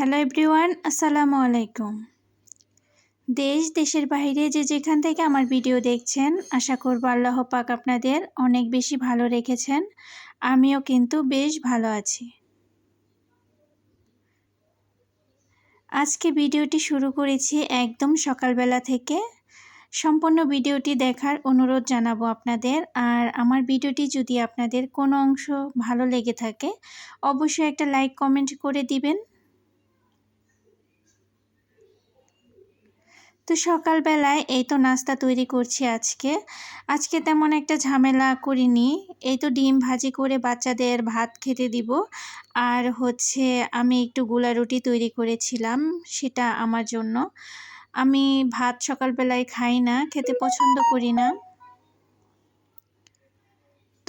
Hello everyone, আসসালামু আলাইকুম। দেশ, দেশের বাইরে যে যেখান থেকে আমার ভিডিও দেখছেন, আশা করব আল্লাহ পাক আপনাদের অনেক বেশি ভালো রেখেছেন। আমিও কিন্তু বেশ ভালো আছি। আজকে ভিডিওটি শুরু করেছি একদম সকালবেলা থেকে। সম্পূর্ণ ভিডিওটি দেখার অনুরোধ জানাব আপনাদের। আর আমার ভিডিওটি যদি আপনাদের কোনো অংশ ভালো লেগে থাকে, অবশ্যই একটা লাইক কমেন্ট করে দিবেন। তো সকালবেলায় এই তো নাস্তা তৈরি করছি আজকে। আজকে তেমন একটা ঝামেলা করিনি। এই তো ডিম ভাজি করে বাচ্চাদের ভাত খেতে দিব। আর হচ্ছে আমি একটু গুলা রুটি তৈরি করেছিলাম, সেটা আমার জন্য। আমি ভাত সকালবেলায় খাই না, খেতে পছন্দ করি না।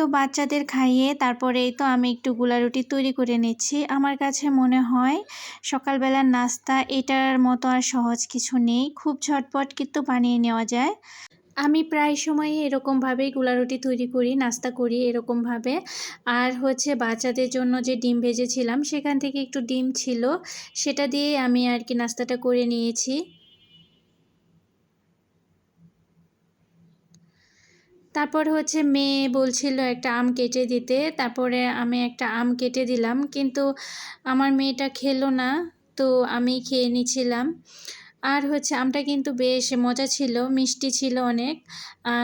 তো বাচ্চাদের খাইয়ে তারপরে তো আমি একটু গুলা রুটি তৈরি করে নিচ্ছি। আমার কাছে মনে হয় সকালবেলার নাস্তা এটার মতো আর সহজ কিছু নেই। খুব ঝটপট কিন্তু বানিয়ে নেওয়া যায়। আমি প্রায় সময়ই এরকমভাবেই গুলা রুটি তৈরি করি, নাস্তা করি এরকমভাবে। আর হচ্ছে বাচ্চাদের জন্য যে ডিম ভেজেছিলাম, সেখান থেকে একটু ডিম ছিল, সেটা দিয়ে আমি আর কি নাস্তাটা করে নিয়েছি। তারপর হচ্ছে মেয়ে বলছিল একটা আম কেটে দিতে, তারপরে আমি একটা আম কেটে দিলাম, কিন্তু আমার মেয়েটা খেলো না, তো আমি খেয়ে নিছিলাম আর হচ্ছে আমটা কিন্তু বেশ মজা ছিল, মিষ্টি ছিল অনেক।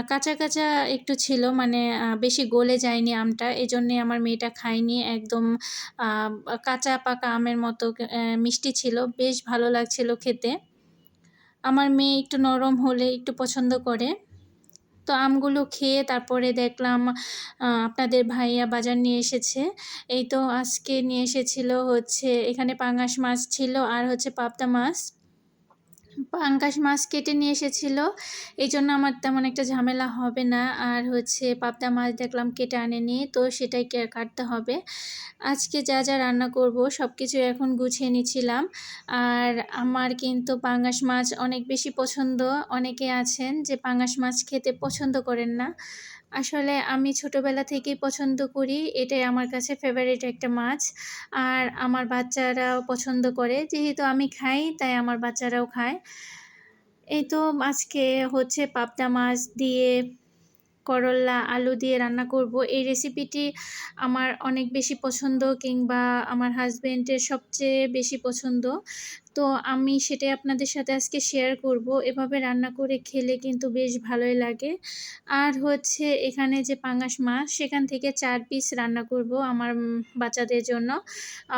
কাঁচা কাঁচা একটু ছিল মানে বেশি গলে যায়নি আমটা এই জন্যে আমার মেয়েটা খায়নি, একদম কাঁচা পাকা আমের মতো মিষ্টি ছিল, বেশ ভালো লাগছিল খেতে। আমার মেয়ে একটু নরম হলে একটু পছন্দ করে। তো আমগুলো খেয়ে তারপরে দেখলাম আপনাদের ভাইয়া বাজার নিয়ে এসেছে। এই তো আজকে নিয়ে এসেছিল হচ্ছে, এখানে পাঙাশ মাছ ছিল আর হচ্ছে পাবদা মাছ। পাঙ্গাস মাছ কেটে নিয়ে এসেছিল। এই জন্য আমার তেমন একটা ঝামেলা হবে না। আর হচ্ছে পাবদা মাছ দেখলাম কেটে আনেনি, তো সেটাই কাটতে হবে। আজকে যা যা রান্না করব সব কিছু এখন গুছিয়ে নিছিলাম। আর আমার কিন্তু পাঙ্গাস মাছ অনেক বেশি পছন্দ। অনেকে আছেন যে পাঙ্গাস মাছ খেতে পছন্দ করেন না। আসলে আমি ছোটোবেলা থেকেই পছন্দ করি। এটাই আমার কাছে ফেভারিট একটা মাছ। আর আমার বাচ্চারাও পছন্দ করে। যেহেতু আমি খাই, তাই আমার বাচ্চারাও খায়। এই তো আজকে হচ্ছে পাবদা মাছ দিয়ে করল্লা আলু দিয়ে রান্না করব। এই রেসিপিটি আমার অনেক বেশি পছন্দ কিংবা আমার হাজব্যান্ডের সবচেয়ে বেশি পছন্দ। তো আমি সেটাই আপনাদের সাথে আজকে শেয়ার করব। এভাবে রান্না করে খেলে কিন্তু বেশ ভালোই লাগে। আর হচ্ছে এখানে যে পাঙ্গাস মাছ, সেখান থেকে চার পিস রান্না করব আমার বাচ্চাদের জন্য।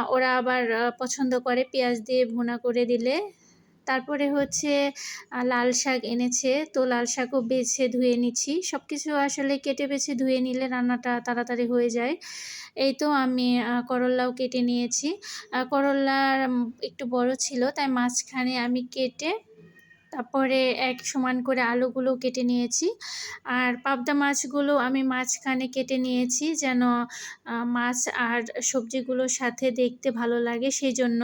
ওরা আবার পছন্দ করে পেঁয়াজ দিয়ে ভুনা করে দিলে। তারপরে হচ্ছে লাল শাক এনেছে। তো লাল শাকও বেছে ধুয়ে নিচ্ছি। সব কিছু আসলে কেটে বেছে ধুয়ে নিলে রান্নাটা তাড়াতাড়ি হয়ে যায়। এই তো আমি করল্লাও কেটে নিয়েছি। করল্লার একটু বড় ছিল, তাই মাঝখানে আমি কেটে তারপরে এক সমান করে আলুগুলো কেটে নিয়েছি। আর পাবদা মাছগুলো আমি মাঝখানে কেটে নিয়েছি যেন মাছ আর সবজিগুলোর সাথে দেখতে ভালো লাগে সেই জন্য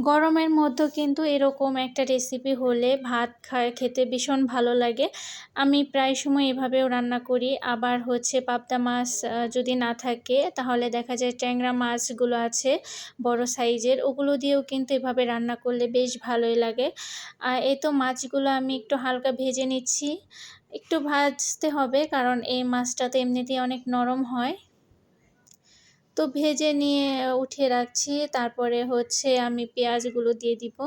গরমের মধ্যে কিন্তু এরকম একটা রেসিপি হলে ভাত খায়, খেতে ভীষণ ভালো লাগে। আমি প্রায় সময় এভাবেও রান্না করি। আবার হচ্ছে পাবদা মাছ যদি না থাকে তাহলে দেখা যায় ট্যাংরা মাছগুলো আছে বড় সাইজের, ওগুলো দিয়েও কিন্তু এভাবে রান্না করলে বেশ ভালোই লাগে। আর এই তো মাছগুলো আমি একটু হালকা ভেজে নিচ্ছি। একটু ভাজতে হবে কারণ এই মাছটা তো এমনিতেই অনেক নরম হয়। তো ভেজে নিয়ে উঠিয়ে রাখছি। তারপরে হচ্ছে আমি পেঁয়াজগুলো দিয়ে দিব।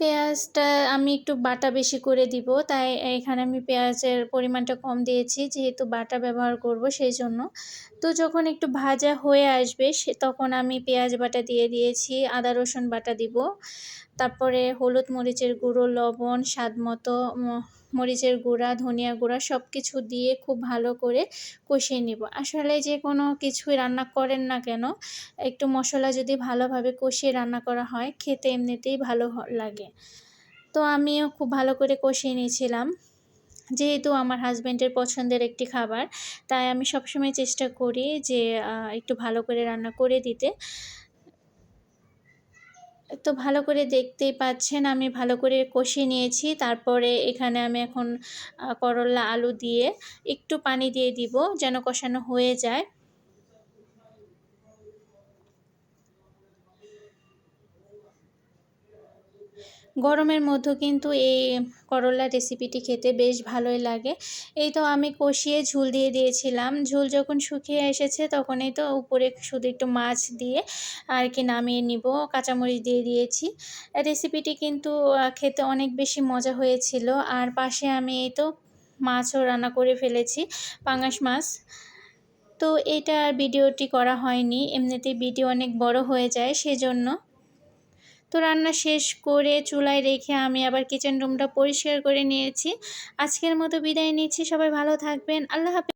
পেঁয়াজটা আমি একটু বাটা বেশি করে দিব, তাই এখানে আমি পেঁয়াজের পরিমাণটা কম দিয়েছি, যেহেতু বাটা ব্যবহার করব সেই জন্য। তো যখন একটু ভাজা হয়ে আসবে, সে তখন আমি পেঁয়াজ বাটা দিয়ে দিয়েছি, আদা রসুন বাটা দিব। তারপরে হলুদ মরিচের গুঁড়ো, লবণ, স্বাদ মতো মরিচের গুঁড়া, ধনিয়া গুঁড়া সব কিছু দিয়ে খুব ভালো করে কষিয়ে নিব। আসলে যে কোনো কিছুই রান্না করেন না কেন, একটু মশলা যদি ভালোভাবে কষিয়ে রান্না করা হয়, খেতে এমনিতেই ভালো লাগে। তো আমিও খুব ভালো করে কষিয়ে নিয়েছিলাম। যেহেতু আমার হাজব্যান্ডের পছন্দের একটি খাবার, তাই আমি সবসময় চেষ্টা করি যে একটু ভালো করে রান্না করে দিতে। তো ভালো করে দেখতেই পাচ্ছেন, আমি ভালো করে কষিয়ে নিয়েছি। তারপরে এখানে আমি এখন করলা, আলু দিয়ে একটু পানি দিয়ে দিব যেন কষানো হয়ে যায়। গরমের মধ্যে কিন্তু এই করলার রেসিপিটি খেতে বেশ ভালোই লাগে। এই তো আমি কষিয়ে ঝুল দিয়ে দিয়েছিলাম। ঝুল যখন শুকিয়ে এসেছে তখনই তো উপরে শুধু একটু মাছ দিয়ে আর কি নামিয়ে নিব, কাঁচামরিচ দিয়ে দিয়েছি। রেসিপিটি কিন্তু খেতে অনেক বেশি মজা হয়েছিল। আর পাশে আমি এই তো মাছও রান্না করে ফেলেছি, পাঙাশ মাছ। তো এটা ভিডিওটি করা হয়নি। এমনিতে ভিডিও অনেক বড় হয়ে যায়, সেজন্য তো রান্না শেষ করে চুলায় রেখে আমি আবার কিচেন রুমটা পরিষ্কার করে নিয়েছি। আজকের মতো বিদায় নিচ্ছি, সবাই ভালো থাকবেন, আল্লাহ হাফিজ।